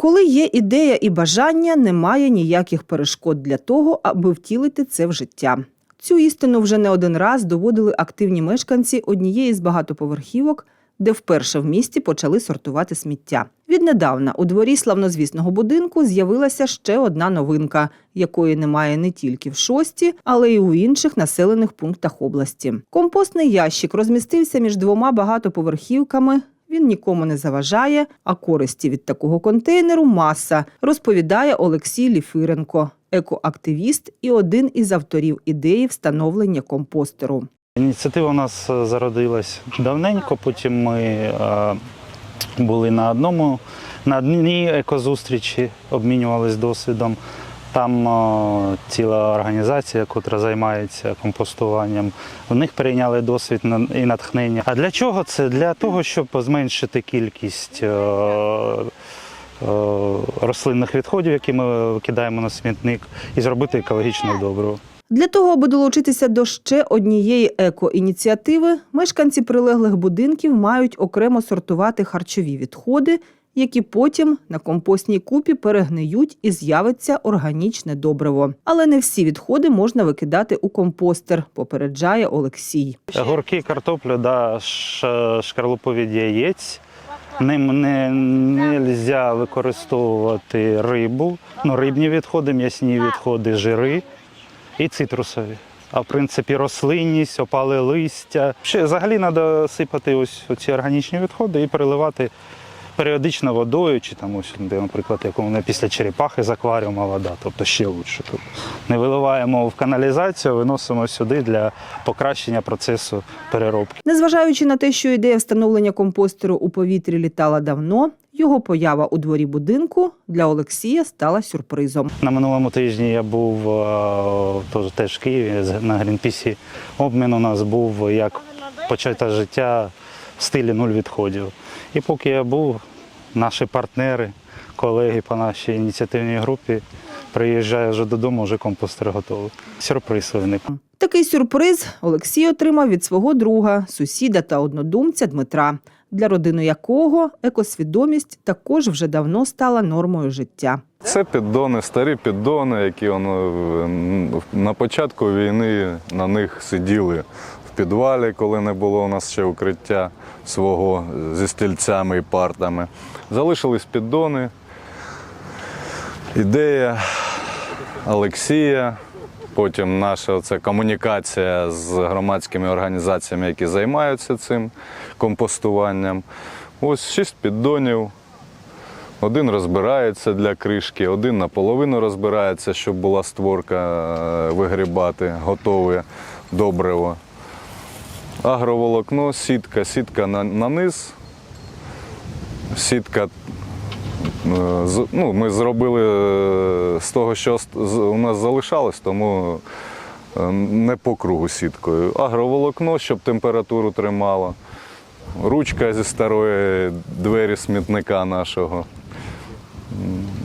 Коли є ідея і бажання, немає ніяких перешкод для того, аби втілити це в життя. Цю істину вже не один раз доводили активні мешканці однієї з багатоповерхівок, де вперше в місті почали сортувати сміття. Віднедавна у дворі славнозвісного будинку з'явилася ще одна новинка, якої немає не тільки в шості, але й у інших населених пунктах області. Компостний ящик розмістився між двома багатоповерхівками. Він нікому не заважає, а користі від такого контейнеру маса, розповідає Олексій Ліфиренко, екоактивіст і один із авторів ідеї встановлення компостеру. Ініціатива у нас е, зародилась давненько. Потім ми е, були на одному на одній екозустрічі, обмінювалися досвідом. Там е, ціла організація, яка займається компостуванням. В них перейняли досвід і натхнення. А для чого це? Для того, щоб зменшити кількість е, е, рослинних відходів, які ми викидаємо на смітник, і зробити екологічно добриво. Для того, аби долучитися до ще однієї екоініціативи, мешканці прилеглих будинків мають окремо сортувати харчові відходи, які потім на компостній купі перегниють і з'явиться органічне добриво. Але не всі відходи можна викидати у компостер, попереджає Олексій. Горки, картоплю, да, шкарлупові яєць. Ним не можна використовувати рибу, ну, рибні відходи, м'ясні відходи, жири і цитрусові. А в принципі рослинність, опали листя. Ще взагалі треба сипати ось ці органічні відходи і переливати періодично водою, чи там ось, де, наприклад, як у мене після черепахи з акваріума вода, тобто ще лучше. Тобто не виливаємо в каналізацію, виносимо сюди для покращення процесу переробки. Незважаючи на те, що ідея встановлення компостеру у повітрі літала давно, його поява у дворі будинку для Олексія стала сюрпризом. На минулому тижні я був е, теж, теж в Києві на Грінпісі. Обмін у нас був як почати життя стилі нуль відходів. І поки я був, наші партнери, колеги по нашій ініціативній групі приїжджають вже додому, вже компостер готовий. Сюрприз виник. Такий сюрприз Олексій отримав від свого друга, сусіда та однодумця Дмитра, для родини якого екосвідомість також вже давно стала нормою життя. Це піддони, старі піддони, які воно, на початку війни на них сиділи підвалі, коли не було у нас ще укриття свого зі стільцями і партами. Залишились піддони. Ідея Олексія, потім наша оця комунікація з громадськими організаціями, які займаються цим компостуванням. Ось шість піддонів. Один розбирається для кришки, один наполовину розбирається, щоб була створка е, вигрібати, готове добриво. Агроволокно, сітка, сітка на, на низ. Сітка. е, Ну, ми зробили е, з того, що у нас залишалось, тому е, не по кругу сіткою. Агроволокно, щоб температуру тримало. Ручка зі старої двері смітника нашого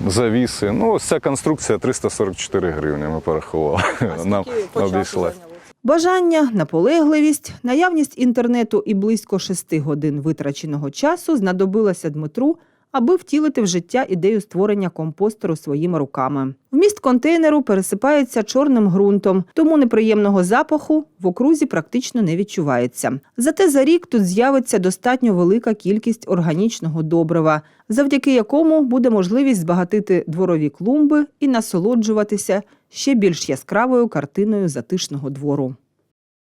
завіси. Ну, ось ця конструкція 344 гривні ми порахували. Нам обійшлась. Бажання, наполегливість, наявність інтернету і близько шести годин витраченого часу знадобилося Дмитру, аби втілити в життя ідею створення компостеру своїми руками. Вміст контейнеру пересипається чорним ґрунтом, тому неприємного запаху в окрузі практично не відчувається. Зате за рік тут з'явиться достатньо велика кількість органічного добрива, завдяки якому буде можливість збагатити дворові клумби і насолоджуватися ще більш яскравою картиною затишного двору.